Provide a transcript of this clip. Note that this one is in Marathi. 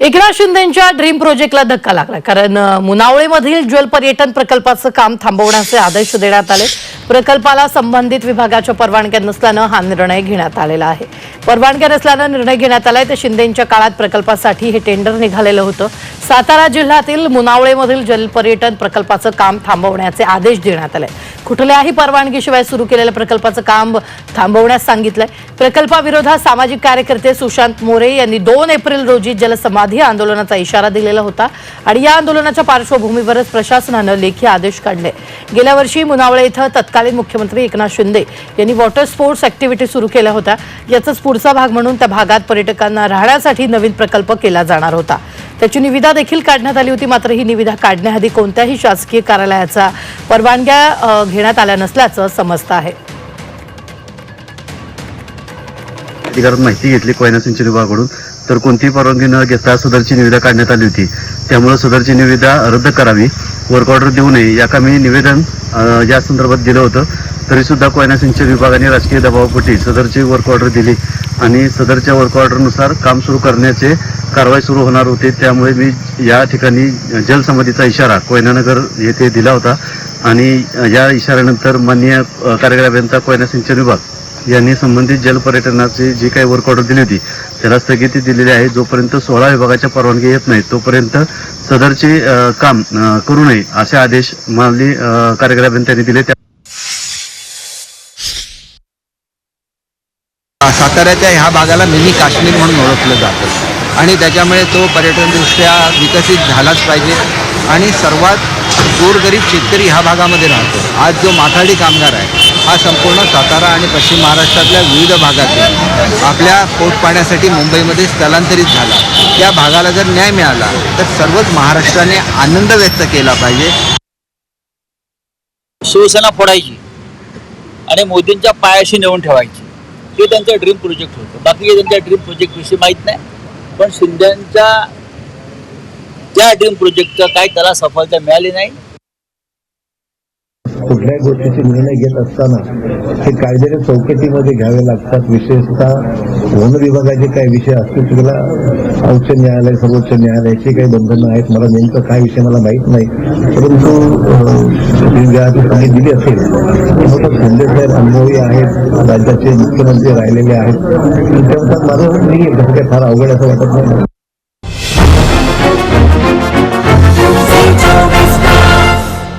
एकनाथ शिंदेच्या ड्रीम प्रोजेक्टला धक्का लागला. कारण मुनावळेमधील जल पर्यटन प्रकल्पाचं काम थांबवण्याचे आदेश देण्यात आले. प्रकल्पाला संबंधित विभागाच्या परवानग्या नसल्यानं हा निर्णय घेण्यात आलेला आहे. परवानग्या नसल्यानं निर्णय घेण्यात आलाय तर शिंदेच्या काळात प्रकल्पासाठी हे टेंडर निघालेलं होतं. सातारा जिल्ह्यातील मुनावळेमधील जलपर्यटन प्रकल्पाचं काम थांबवण्याचे आदेश देण्यात आले कुठल्याही परवानगीशिवाय सुरू केलेल्या प्रकल्पाचं काम थांबवण्यास सांगितलंय. प्रकल्पाविरोधात सामाजिक कार्यकर्ते सुशांत मोरे यांनी दोन एप्रिल रोजी जलसमाधी आंदोलनाचा इशारा दिलेला होता आणि या आंदोलनाच्या पार्श्वभूमीवरच प्रशासनानं लेखी आदेश काढले. गेल्या वर्षी मुनावळे इथं तत्कालीन मुख्यमंत्री एकनाथ शिंदे यांनी वॉटर स्पोर्ट्स ऍक्टिव्हिटी सुरू केल्या होत्या. याचाच पुढचा भाग म्हणून त्या भागात पर्यटकांना राहण्यासाठी नवीन प्रकल्प केला जाणार होता. त्याची निविदा देखील काढण्यात आली होती. मात्र ही निविदा काढण्याआधी कोणत्याही शासकीय कार्यालयाचा परवानग्या घेण्यात आल्या नसल्याचं समजतं आहे. अधिकारात माहिती घेतली कोयना सिंचन विभागाकडून. तर कोणतीही परवानगी न घेता सदरची निविदा काढण्यात आली होती. त्यामुळे सदरची निविदा रद्द करावी वर्क ऑर्डर देऊ नये या मी निवेदन या संदर्भात दिलं होतं. तरी सुद्धा कोयना सिंचन विभागाने राजकीय दबावापोटी सदरची वर्क ऑर्डर दिली. आणि सदरच्या वर्क ऑर्डरनुसार काम सुरू करण्याचे कारवाई सुरू होणार होते. त्यामुळे मी या ठिकाणी जलसमाधीचा इशारा कोयनानगर येथे दिला होता. आणि या इशाऱ्यानंतर माननीय कार्यकारी अभियंता कोयना सिंचन विभाग यांनी संबंधित जलपर्यटनाची जी काही वर्क ऑर्डर दिली होती त्याला स्थगिती दिलेली आहे. जोपर्यंत सोळा विभागाच्या परवानगी येत नाही तोपर्यंत सदरचे काम करू नये असे आदेश मानली कार्यकारी अभियंत्यांनी दिले. त्या साताऱ्याच्या ह्या भागाला मिनी काश्मीर म्हणून ओळखलं जातं. आणि त्याच्यामुळे तो पर्यटनदृष्ट्या विकसित झालाच पाहिजे. आणि सर्वात गोरगरीब शेतकरी ह्या भागामध्ये राहतो. आज जो माथाडी कामगार आहे हा संपूर्ण सातारा आणि पश्चिम महाराष्ट्रातल्या विविध भागातून आपल्या पोटपाण्यासाठी मुंबईमध्ये स्थलांतरित झाला. त्या भागाला जर न्याय मिळाला तर सर्वच महाराष्ट्राने आनंद व्यक्त केला पाहिजे. शिवसेना फोडायची आणि मोदींच्या पायाशी नेऊन ठेवायची. हे त्यांचं ड्रीम प्रोजेक्ट होतं. बाकी त्यांच्या ड्रीम प्रोजेक्ट विषयी माहीत नाही. पण शिंद्यांच्या त्या ड्रीम प्रोजेक्टचं काय त्याला सफलता मिळाली नाही. कुठल्याही गोष्टीचे निर्णय घेत असताना ते कायद्याने चौकटीमध्ये घ्यावे लागतात. विशेषतः वन विभागाचे काही विषय असतील तिला उच्च न्यायालय सर्वोच्च न्यायालयाची काही बंधनं आहेत. मला नेमकं काय विषय मला माहीत नाही. परंतु ज्या ठिकाणी दिली असेल संजय साहेब अनुभवी आहेत राज्याचे मुख्यमंत्री राहिलेले आहेत. त्यानुसार माझं नाही काही फार अवघड असं वाटत नाही.